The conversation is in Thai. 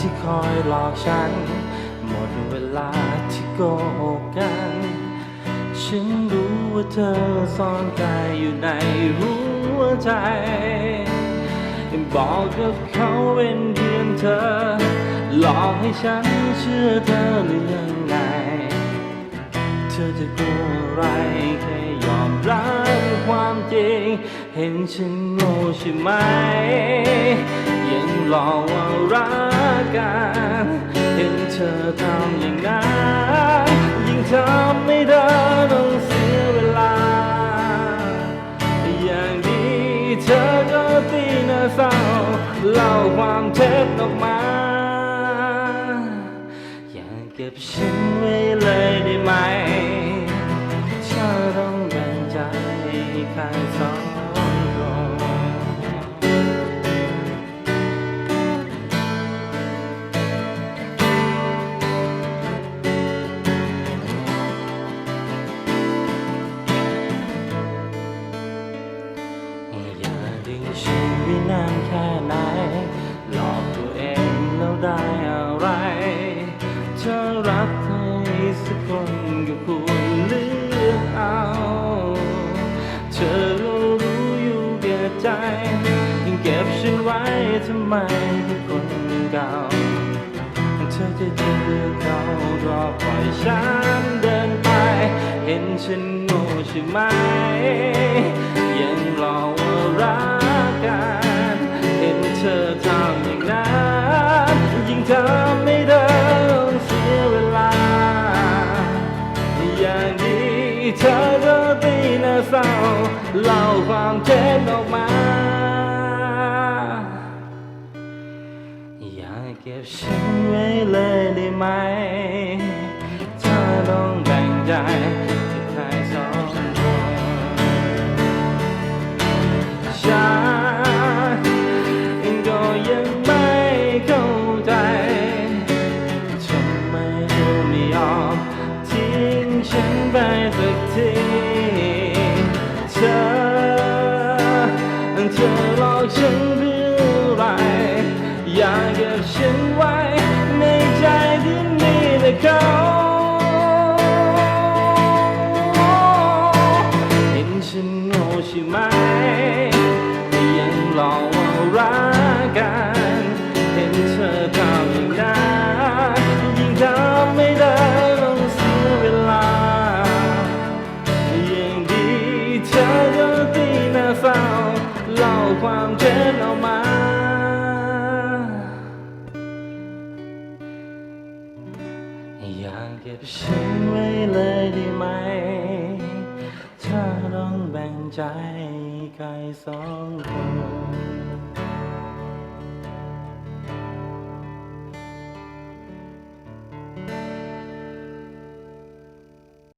ที่คอยหลอกฉัน หมดเวลาที่โกหกกัน ฉันรู้ว่าเธอซ่อนกายอยู่ในหัวใจบอกกับเขาเป็นเพียงเธอ หลอกให้ฉันเชื่อเธอหรือยังไง เธอจะกลัวอะไรแค่ยอมรับความจริง เห็นฉันโง่ใช่ไหม ยังหลอกว่ารัก กันเห็นเธอทำอย่างนั้นยิ่งทำให้เธอต้องเสียเวลา อย่างดีเธอก็ตีหน้าเศร้าเล่าความเท็จออกมา อย่าเก็บฉันไว้เลยได้ไหมเธอานแค่ไหน หลอกตัวเองแล้วได้อะไร เธอรักใครสักคนก็ควรเลือกเอา เธอก็รู้อยู่แก่ใจ ยังเก็บฉันไว้ทำไมคือคนเก่า เธอจะเจอเขาก็ปล่อยฉันเดินไป เห็นฉันโง่ใช่ไหม เล่าความเจ็บออกมา อย่าเก็บฉันไว้เลยได้ไหม เธอหลอกฉันเพื่ออะไร อยากเก็บฉันไว้ในใจที่มีแต่เขาเห็นฉันโง่ใช่ไหม ยังหลอกว่ารักกัน เห็นเธอทำอย่างนั้น เก็บฉันไว้เลยได้ไหม ถ้าต้องแบ่งใจใครสองคน